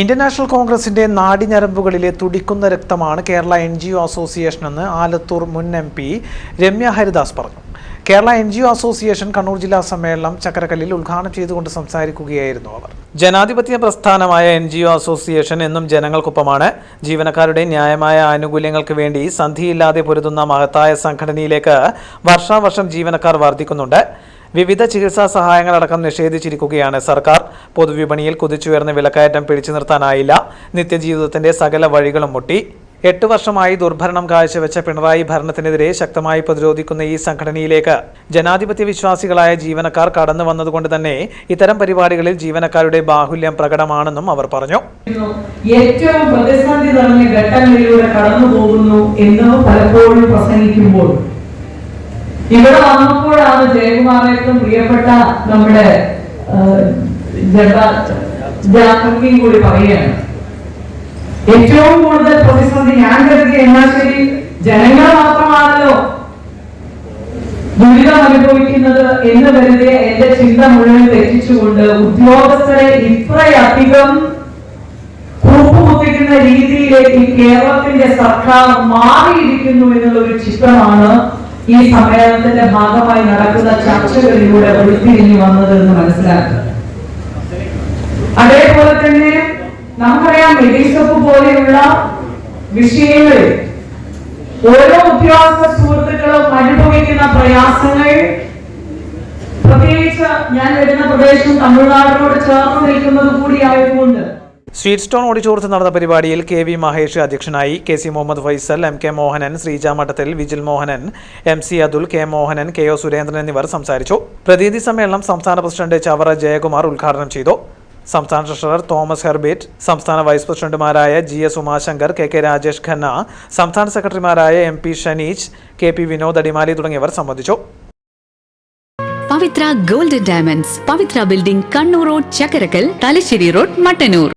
Indian national കോൺഗ്രസിന്റെ നാടിഞരമ്പുകളിലെ തുടിക്കുന്ന രക്തമാണ് Kerala N G O association എന്ന് ആലത്തൂർ മുൻ എം പി രമ്യ ഹരിദാസ് പറഞ്ഞു. Kerala N G O association Kannur ജില്ലാ സമ്മേളനം ചക്കരക്കല്ലിൽ ഉദ്ഘാടനം ചെയ്തുകൊണ്ട് സംസാരിക്കുകയായിരുന്നു അവർ. ജനാധിപത്യ പ്രസ്ഥാനമായ എൻ ജി ഒ അസോസിയേഷൻ എന്നും ജനങ്ങൾക്കൊപ്പമാണ്. ജീവനക്കാരുടെ ന്യായമായ ആനുകൂല്യങ്ങൾക്ക് വേണ്ടി സന്ധിയില്ലാതെ പൊരുതുന്ന മഹത്തായ സംഘടനയിലേക്ക് വർഷാവർഷം ജീവനക്കാർ വർദ്ധിക്കുന്നുണ്ട്. വിവിധ ചികിത്സാ സഹായങ്ങളടക്കം നിഷേധിച്ചിരിക്കുകയാണ് സർക്കാർ. പൊതുവിപണിയിൽ കുതിച്ചുയർന്ന വിലക്കയറ്റം പിടിച്ചു നിർത്താനായില്ല. നിത്യജീവിതത്തിന്റെ സകല വഴികളും മുട്ടി. എട്ട് വർഷമായി ദുർഭരണം കാഴ്ചവെച്ച പിണറായി ഭരണത്തിനെതിരെ ശക്തമായി പ്രതിരോധിക്കുന്ന ഈ സംഘടനയിലേക്ക് ജനാധിപത്യ വിശ്വാസികളായ ജീവനക്കാർ കടന്നു വന്നതുകൊണ്ട് തന്നെ ഇത്തരം പരിപാടികളിൽ ജീവനക്കാരുടെ ബാഹുല്യം പ്രകടമാണെന്നും അവർ പറഞ്ഞു. ഏറ്റവും പ്രതിസന്ധി നിറഞ്ഞ ഘട്ടങ്ങളിലൂടെ കടന്നു പോകുന്നു എന്ന് പലപ്പോഴും പ്രസംഗിക്കുമ്പോൾ ഇവിടെ വന്നപ്പോഴാണ് ജയകുമാറേക്കും പ്രിയപ്പെട്ട നമ്മുടെ ജാഗ്രതയും കൂടി പറയുകയാണ്. ഏറ്റവും കൂടുതൽ പ്രതിസന്ധി ഞാൻ കരുതി എന്നാൽ ശരി ജനങ്ങൾ മാത്രമാണല്ലോ ദുരിതം അനുഭവിക്കുന്നത് എന്ന് കരുതിയ എന്റെ ചിന്ത മുഴുവൻ തെറ്റിച്ചുകൊണ്ട് ഉദ്യോഗസ്ഥരെ ഇത്രയധികം കൂപ്പുകുത്തിക്കുന്ന രീതിയിലേക്ക് കേരളത്തിന്റെ സർക്കാർ മാറിയിരിക്കുന്നു എന്നുള്ള ഒരു ചിത്രമാണ് ഈ സമ്മേളനത്തിന്റെ ഭാഗമായി നടക്കുന്ന ചർച്ചകളിലൂടെ ഉരുത്തിരിഞ്ഞു വന്നത് എന്ന് മനസ്സിലാക്കുക. അതേപോലെ തന്നെ നമുക്കറിയാം മെഡീസപ്പ് പോലെയുള്ള വിഷയങ്ങളിൽ ഓരോ ഉദ്യോഗസ്ഥ സുഹൃത്തുക്കളും അനുഭവിക്കുന്ന പ്രയാസങ്ങൾ പ്രത്യേകിച്ച് ഞാൻ വരുന്ന പ്രദേശം തമിഴ്നാടിനോട് ചേർന്ന് നിൽക്കുന്നത് കൂടിയായതുകൊണ്ട് സ്വീറ്റ് സ്റ്റോൺ ഓടിച്ചോർത്ത് നടന്ന പരിപാടിയിൽ കെ വി മഹേഷ് അധ്യക്ഷനായി K C Muhammad Faisal M K Mohanan Sreeja Madathil Vijil Mohanan M C Athul K Mohanan K O Surendran എന്നിവർ സംസാരിച്ചു. പ്രതിനിധി സമ്മേളനം സംസ്ഥാന പ്രസിഡന്റ് ചവറ ജയകുമാർ ഉദ്ഘാടനം ചെയ്തു. സംസ്ഥാന ട്രഷറർ തോമസ് ഹെർബേറ്റ് സംസ്ഥാന വൈസ് പ്രസിഡന്റുമാരായ G S Umashankar K K Rajesh Khanna സംസ്ഥാന സെക്രട്ടറിമാരായ M P Shaneej K P Vinod Adimali തുടങ്ങിയവർ സംബന്ധിച്ചു. Pavithra gold diamonds Pavithra building Kannur road Chakkarakkal Thalassery road Mattannur.